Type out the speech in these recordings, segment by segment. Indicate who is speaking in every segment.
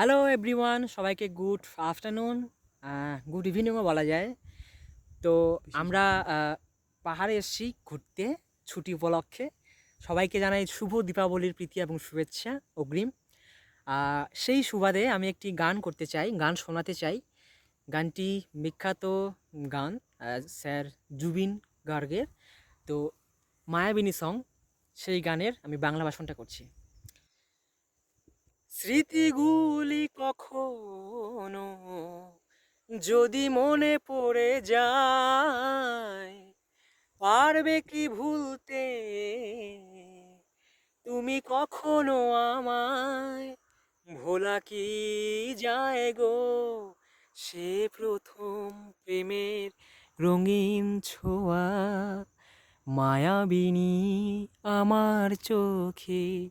Speaker 1: Hello everyone সবাইকে good afternoon good ইভিনিংও বলা যায়। তো আমরা পাহাড়ে এসেছি ঘুরতে, ছুটি উপলক্ষে। সবাইকে জানাই শুভ দীপাবলির প্রীতি এবং শুভেচ্ছা অগ্রিম। সেই সুবাদে আমি একটি গান করতে চাই, গান শোনাতে চাই। গানটি বিখ্যাত গান স্যার জুবিন গার্গের। তো মায়াবিনী সং সেই গানের আমি বাংলা ভাষণটা করছি। স্মৃতিগুলি কখনো যদি মনে পড়ে যায়, পারবে কি ভুলতে? তুমি কখনো আমায় ভোলা কি যায় গো? সে প্রথম প্রেমের রঙিন ছোঁয়া মায়াবিনী আমার চোখে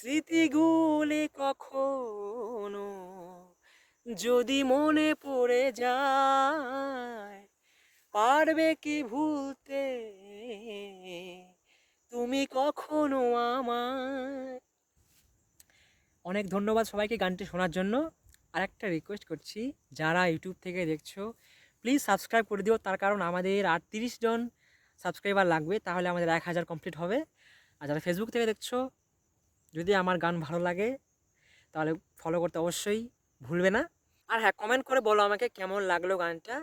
Speaker 1: স্মৃতিগুলি কখনো যদি মনে পড়ে যায়, পারবে কি ভুলতে? তুমি কখনো আমায় অনেক ধন্যবাদ সবাইকে গানটি শোনার জন্য। আর একটা রিকোয়েস্ট করছি, যারা ইউটিউব থেকে দেখছ প্লিজ সাবস্ক্রাইব করে দিও। তার কারণ আমাদের আটত্রিশ জন সাবস্ক্রাইবার লাগবে, তাহলে আমাদের এক হাজার কমপ্লিট হবে। আর যারা ফেসবুক থেকে দেখছ যদি আমার গান ভালো লাগে, তাহলে ফলো করতে অবশ্যই ভুলবে না। আর হ্যাঁ কমেন্ট করে বলো আমাকে কেমন লাগল গানটা,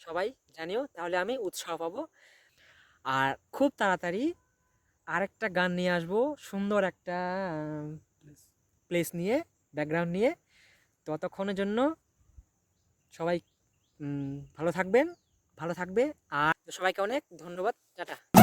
Speaker 1: সবাই জানিও, তাহলে আমি উৎসাহ পাবো। আর খুব তাড়াতাড়ি আরেকটা গান নিয়ে আসব, সুন্দর একটা প্লেস নিয়ে ব্যাকগ্রাউন্ড নিয়ে। ততক্ষণের জন্য সবাই ভালো থাকবেন, ভালো থাকবে। আর সবাইকে অনেক ধন্যবাদ, টাটা।